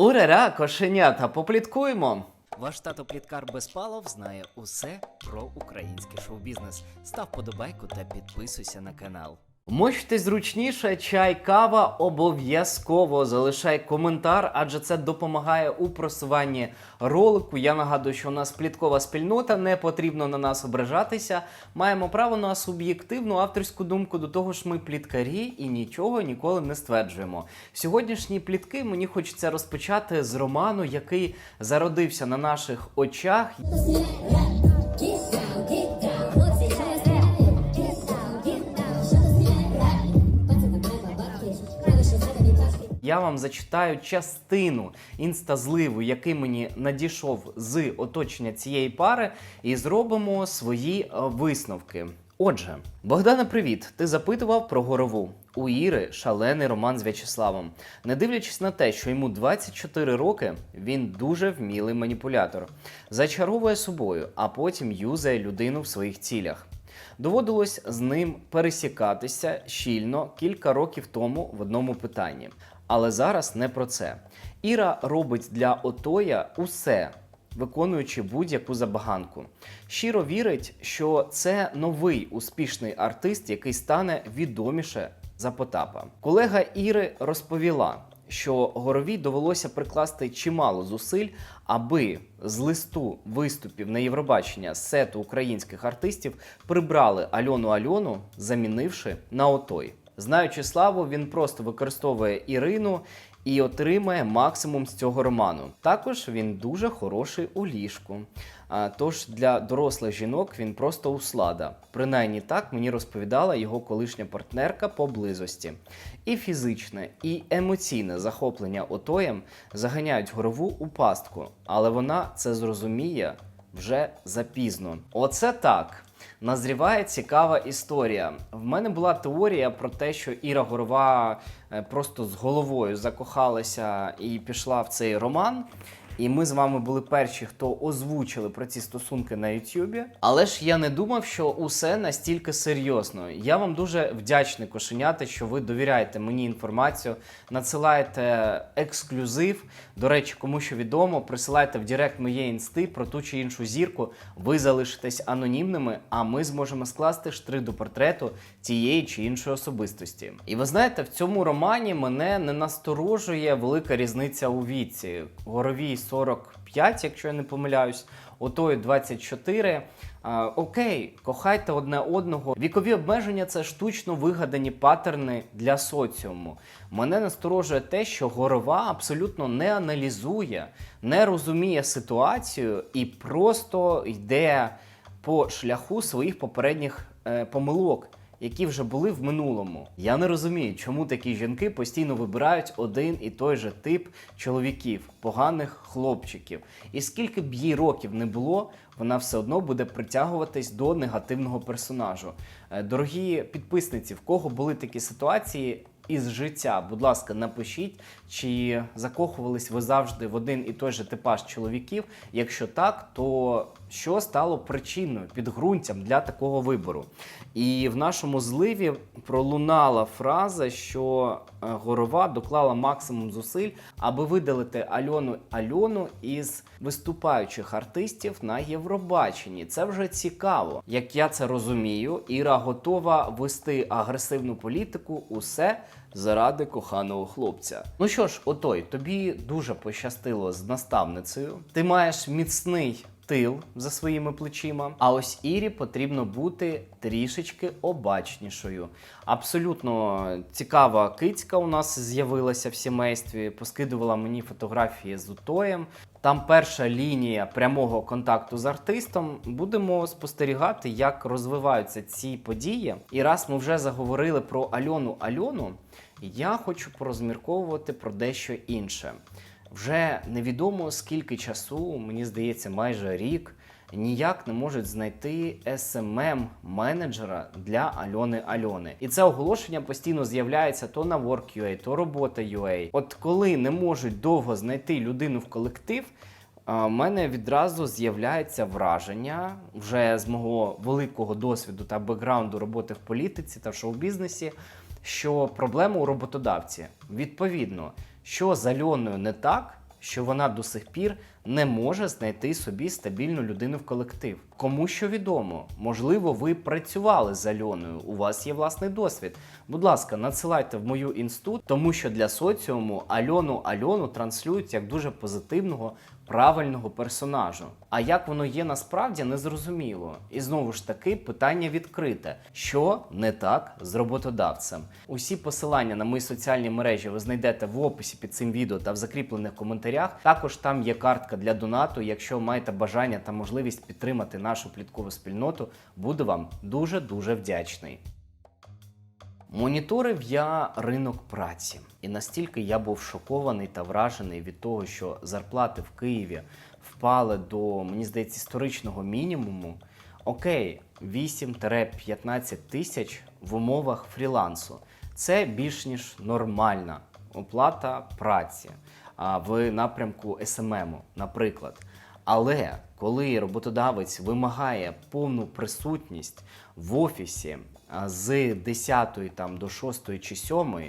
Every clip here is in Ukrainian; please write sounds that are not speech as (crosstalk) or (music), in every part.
Урара, кошенята, попліткуємо. Ваш тато Пліткар Безпалов знає усе про український шоу-бізнес. Став подобайку та підписуйся на канал. Мочте зручніше, чай, кава обов'язково залишай коментар, адже це допомагає у просуванні ролику. Я нагадую, що у нас пліткова спільнота, не потрібно на нас ображатися. Маємо право на суб'єктивну авторську думку. До того ж, ми пліткарі і нічого ніколи не стверджуємо. Сьогоднішні плітки мені хочеться розпочати з роману, який зародився на наших очах. Я вам зачитаю частину інстазливу, який мені надійшов з оточення цієї пари, і зробимо свої е, висновки. Отже, Богдане, привіт! Ти запитував про горову. У Іри шалений роман з В'ячеславом. Не дивлячись на те, що йому 24 роки, він дуже вмілий маніпулятор, зачаровує собою, а потім юзає людину в своїх цілях. Доводилось з ним пересікатися щільно кілька років тому в одному питанні. Але зараз не про це. Іра робить для Отоя усе, виконуючи будь-яку забаганку. Щиро вірить, що це новий успішний артист, який стане відоміше за Потапа. Колега Іри розповіла, що горовій довелося прикласти чимало зусиль, аби з листу виступів на Євробачення сету українських артистів прибрали Альону Альону, замінивши на отой. Знаючи славу, він просто використовує Ірину і отримає максимум з цього роману. Також він дуже хороший у ліжку. Тож для дорослих жінок він просто услада. Принаймні так мені розповідала його колишня партнерка по близості. І фізичне, і емоційне захоплення отоєм заганяють горову у пастку, але вона це зрозуміє вже запізно. Оце так. Назріває цікава історія. В мене була теорія про те, що Іра Горова е, просто з головою закохалася і пішла в цей роман. І ми з вами були перші, хто озвучили про ці стосунки на Ютубі. Але ж я не думав, що усе настільки серйозно. Я вам дуже вдячний кошенята, що ви довіряєте мені інформацію, надсилаєте ексклюзив. До речі, кому що відомо, присилайте в Директ моє інсти про ту чи іншу зірку. Ви залишитесь анонімними, а ми зможемо скласти штрих до портрету тієї чи іншої особистості. І ви знаєте, в цьому романі мене не насторожує велика різниця у віці. Горовій 45, якщо я не помиляюсь, отої 24. А, окей, кохайте одне одного. Вікові обмеження це штучно вигадані паттерни для соціуму. Мене насторожує те, що горова абсолютно не аналізує, не розуміє ситуацію і просто йде по шляху своїх попередніх е, помилок. Які вже були в минулому. Я не розумію, чому такі жінки постійно вибирають один і той же тип чоловіків, поганих хлопчиків. І скільки б їй років не було, вона все одно буде притягуватись до негативного персонажу. Е, Дорогі підписниці, в кого були такі ситуації із життя, будь ласка, напишіть, чи закохувались ви завжди в один і той же типаж чоловіків. Якщо так, то що стало причиною, підґрунтям для такого вибору? І в нашому зливі пролунала фраза, що е, Горова доклала максимум зусиль, аби видалити Альону Альону із виступаючих артистів на Євробаченні. Це вже цікаво. Як я це розумію, Іра готова вести агресивну політику усе заради коханого хлопця. Ну що ж, отой, тобі дуже пощастило з наставницею. Ти маєш міцний тил за своїми плечима. А ось Ірі потрібно бути трішечки обачнішою. Абсолютно цікава кицька у нас з'явилася в сімействі. Поскидувала мені фотографії з утоєм. Там перша лінія прямого контакту з артистом. Будемо спостерігати, як розвиваються ці події. І раз ми вже заговорили про Альону Альону, я хочу порозмірковувати про дещо інше. Вже невідомо скільки часу, мені здається, майже рік, ніяк не можуть знайти smm менеджера для Альони Альони. І це оголошення постійно з'являється то на Work.ua, то робота.ua. От коли не можуть довго знайти людину в колектив. в мене відразу з'являється враження вже з мого великого досвіду та бекграунду роботи в політиці та в шоу-бізнесі, що проблема у роботодавці. Відповідно, що з Альоною не так, що вона до сих пір не може знайти собі стабільну людину в колектив. Кому що відомо, можливо, ви працювали з Альоною, у вас є власний досвід. Будь ласка, надсилайте в мою інсту, тому що для соціуму Альону Альону транслюють як дуже позитивного, правильного персонажу. А як воно є насправді, незрозуміло. І знову ж таки питання відкрите: що не так з роботодавцем? Усі посилання на мої соціальні мережі ви знайдете в описі під цим відео та в закріплених коментарях. Також там є картка для донату. Якщо маєте бажання та можливість підтримати нашу пліткову спільноту, буду вам дуже дуже вдячний. Моніторив я ринок праці, і настільки я був шокований та вражений від того, що зарплати в Києві впали до, мені здається, історичного мінімуму. Окей, 8-15 тисяч в умовах фрілансу. Це більш ніж нормальна оплата праці в напрямку СММ, наприклад. Але коли роботодавець вимагає повну присутність в офісі з 10 там, до 6 чи 7,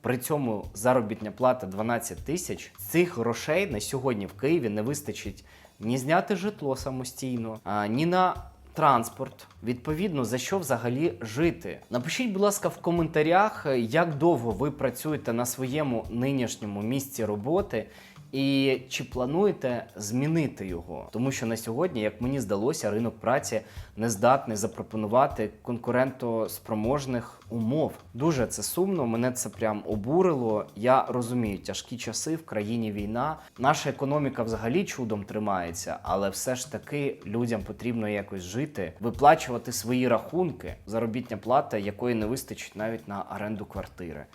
при цьому заробітня плата 12 тисяч, цих грошей на сьогодні в Києві не вистачить ні зняти житло самостійно, ні на транспорт. Відповідно, за що взагалі жити? Напишіть, будь ласка, в коментарях, як довго ви працюєте на своєму нинішньому місці роботи. І чи плануєте змінити його? Тому що на сьогодні, як мені здалося, ринок праці не здатний запропонувати конкурентоспроможних умов. Дуже це сумно. Мене це прям обурило. Я розумію, тяжкі часи в країні війна. Наша економіка взагалі чудом тримається, але все ж таки людям потрібно якось жити, виплачувати свої рахунки, заробітня плата, якої не вистачить навіть на оренду квартири.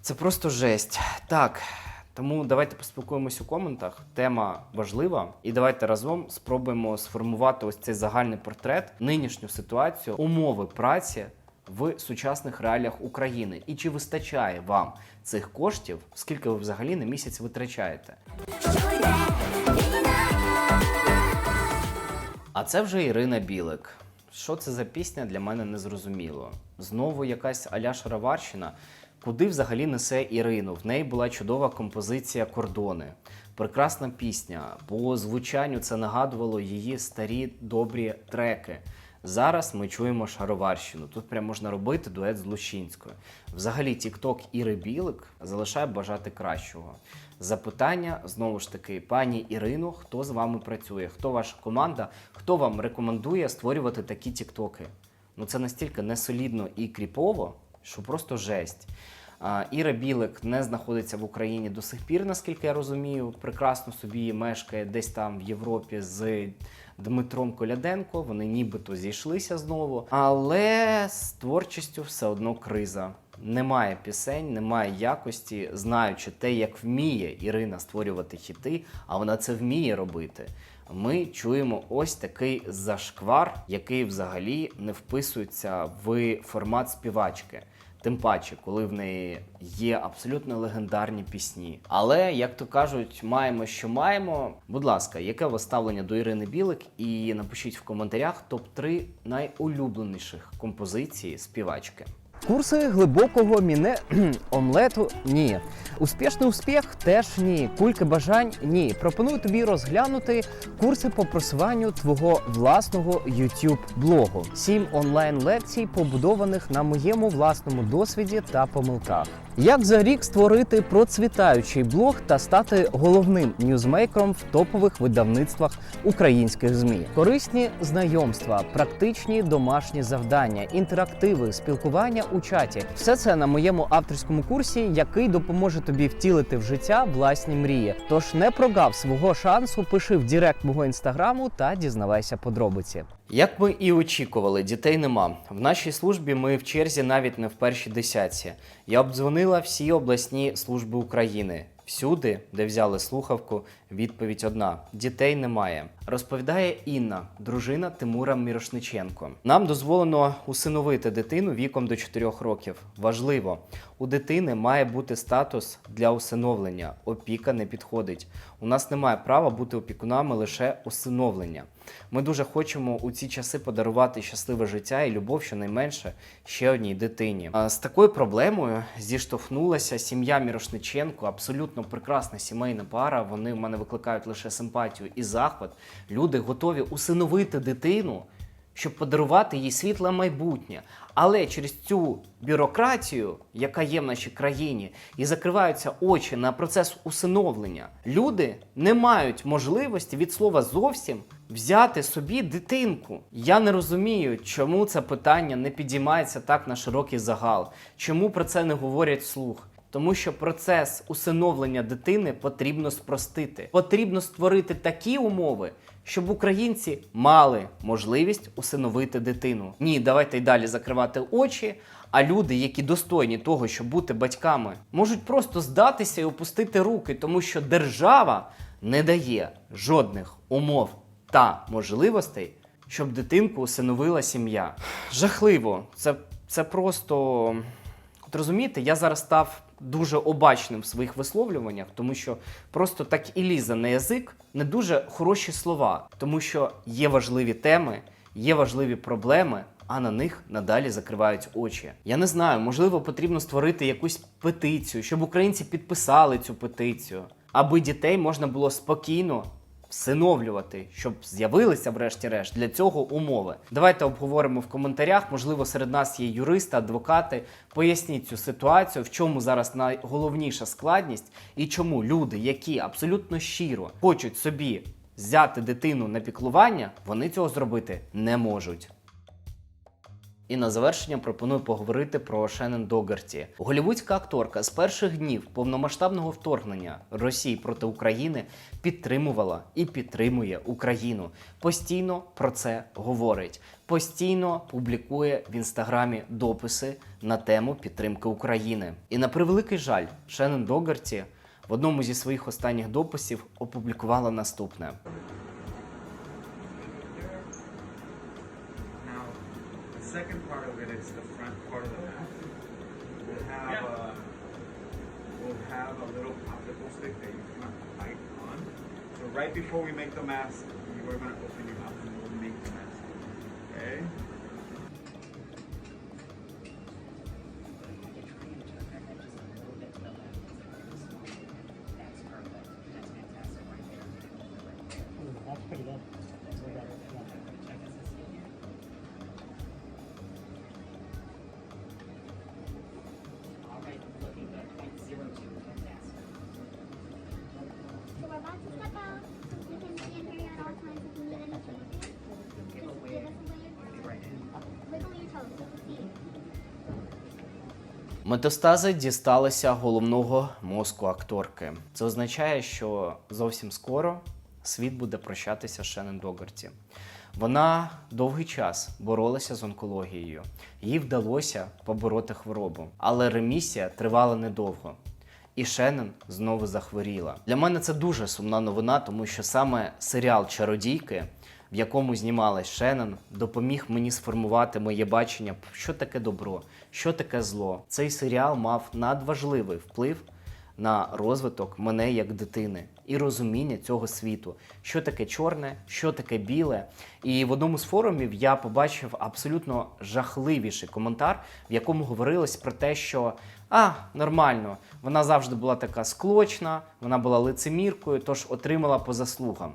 Це просто жесть. Так. Тому давайте поспілкуємось у коментах. Тема важлива, і давайте разом спробуємо сформувати ось цей загальний портрет, нинішню ситуацію, умови праці в сучасних реаліях України. І чи вистачає вам цих коштів, скільки ви взагалі на місяць витрачаєте? А це вже Ірина Білик. Що це за пісня для мене не зрозуміло. Знову якась аля Шароварщина. Куди взагалі несе Ірину? В неї була чудова композиція кордони. Прекрасна пісня. По звучанню це нагадувало її старі добрі треки. Зараз ми чуємо Шароварщину. Тут прям можна робити дует з Лущинською. Взагалі, Тікток Іри Білик залишає бажати кращого. Запитання знову ж таки, пані Ірино, хто з вами працює? Хто ваша команда? Хто вам рекомендує створювати такі тіктоки? Ну це настільки несолідно і кріпово, що просто жесть. Іра Білик не знаходиться в Україні до сих пір, наскільки я розумію. Прекрасно собі мешкає десь там в Європі з Дмитром Коляденко. Вони нібито зійшлися знову. Але з творчістю все одно криза. Немає пісень, немає якості, знаючи те, як вміє Ірина створювати хіти, а вона це вміє робити. Ми чуємо ось такий зашквар, який взагалі не вписується в формат співачки. Тим паче, коли в неї є абсолютно легендарні пісні. Але, як то кажуть, маємо, що маємо. Будь ласка, яке у вас ставлення до Ірини Білик? І напишіть в коментарях топ-3 найулюбленіших композиції співачки. Курси глибокого міне (clears throat) омлету ні. Успішний успіх теж ні. Кульки бажань ні. Пропоную тобі розглянути курси по просуванню твого власного YouTube блогу. Сім онлайн лекцій, побудованих на моєму власному досвіді та помилках. Як за рік створити процвітаючий блог та стати головним ньюзмейкером в топових видавництвах українських змі, корисні знайомства, практичні домашні завдання, інтерактиви, спілкування у чаті все це на моєму авторському курсі, який допоможе тобі втілити в життя власні мрії. Тож не прогав свого шансу, пиши в Директ мого інстаграму та дізнавайся подробиці. Як ми і очікували, дітей нема. В нашій службі ми в черзі навіть не в першій десятці. Я обдзвонила всі обласні служби України. Всюди, де взяли слухавку, відповідь одна: дітей немає. Розповідає Інна, дружина Тимура Мірошниченко. Нам дозволено усиновити дитину віком до 4 років. Важливо, У дитини має бути статус для усиновлення. Опіка не підходить. У нас немає права бути опікунами лише усиновлення. Ми дуже хочемо у ці часи подарувати щасливе життя і любов щонайменше ще одній дитині. З такою проблемою зіштовхнулася сім'я Мірошниченко, абсолютно прекрасна сімейна пара. Вони в мене викликають лише симпатію і захват. Люди готові усиновити дитину, щоб подарувати їй світле майбутнє. Але через цю бюрократію, яка є в нашій країні, і закриваються очі на процес усиновлення, люди не мають можливості від слова зовсім взяти собі дитинку. Я не розумію, чому це питання не підіймається так на широкий загал, чому про це не говорять вслух. Тому що процес усиновлення дитини потрібно спростити. Потрібно створити такі умови, щоб українці мали можливість усиновити дитину. Ні, давайте й далі закривати очі. А люди, які достойні того, щоб бути батьками, можуть просто здатися і опустити руки, тому що держава не дає жодних умов та можливостей, щоб дитинку усиновила сім'я. Жахливо, це, це просто. От розумієте, я зараз став дуже обачним в своїх висловлюваннях, тому що просто так і лізе на язик не дуже хороші слова, тому що є важливі теми, є важливі проблеми. А на них надалі закривають очі. Я не знаю, можливо, потрібно створити якусь петицію, щоб українці підписали цю петицію, аби дітей можна було спокійно всиновлювати, щоб з'явилися, врешті-решт, для цього умови. Давайте обговоримо в коментарях. Можливо, серед нас є юристи, адвокати. Поясніть цю ситуацію, в чому зараз найголовніша складність, і чому люди, які абсолютно щиро хочуть собі взяти дитину на піклування, вони цього зробити не можуть. І на завершення пропоную поговорити про Шеннон Догарті. Голівудська акторка з перших днів повномасштабного вторгнення Росії проти України підтримувала і підтримує Україну. Постійно про це говорить, постійно публікує в інстаграмі дописи на тему підтримки України. І на превеликий жаль, Шеннон Догарті в одному зі своїх останніх дописів опублікувала наступне. Second part of it is the front part of the mask. We'll have a uh, we'll have a little popsicle stick that you can bite on. So right before we make the mask, you are gonna open your mouth and we'll make the mask. Okay? Метастази дісталися головного мозку акторки. Це означає, що зовсім скоро світ буде прощатися з Шеннон Догарті. Вона довгий час боролася з онкологією. Їй вдалося побороти хворобу, але ремісія тривала недовго. І Шеннон знову захворіла. Для мене це дуже сумна новина, тому що саме серіал Чародійки, в якому знімалась Шеннон, допоміг мені сформувати моє бачення, що таке добро, що таке зло. Цей серіал мав надважливий вплив на розвиток мене як дитини і розуміння цього світу, що таке чорне, що таке біле. І в одному з форумів я побачив абсолютно жахливіший коментар, в якому говорилось про те, що а, нормально, вона завжди була така склочна, вона була лицеміркою, тож отримала по заслугам.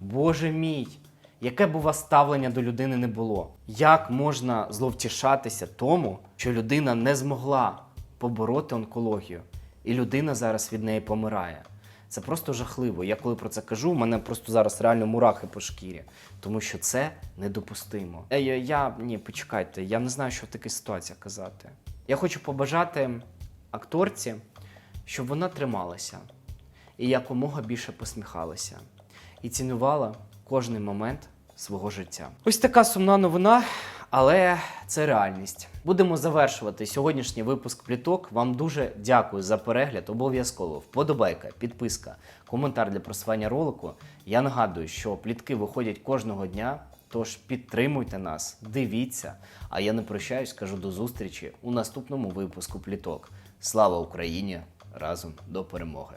Боже мій! Яке б у вас ставлення до людини не було? Як можна зловтішатися тому, що людина не змогла побороти онкологію, і людина зараз від неї помирає? Це просто жахливо. Я коли про це кажу, в мене просто зараз реально мурахи по шкірі, тому що це недопустимо. Е, я, я ні, почекайте, я не знаю, що в такій ситуації казати. Я хочу побажати акторці, щоб вона трималася і якомога більше посміхалася і цінувала кожний момент свого життя. Ось така сумна новина, але це реальність. Будемо завершувати сьогоднішній випуск пліток. Вам дуже дякую за перегляд. Обов'язково вподобайка, підписка, коментар для просування ролику. Я нагадую, що плітки виходять кожного дня. Тож підтримуйте нас, дивіться. А я не прощаюсь, кажу до зустрічі у наступному випуску пліток. Слава Україні! Разом до перемоги!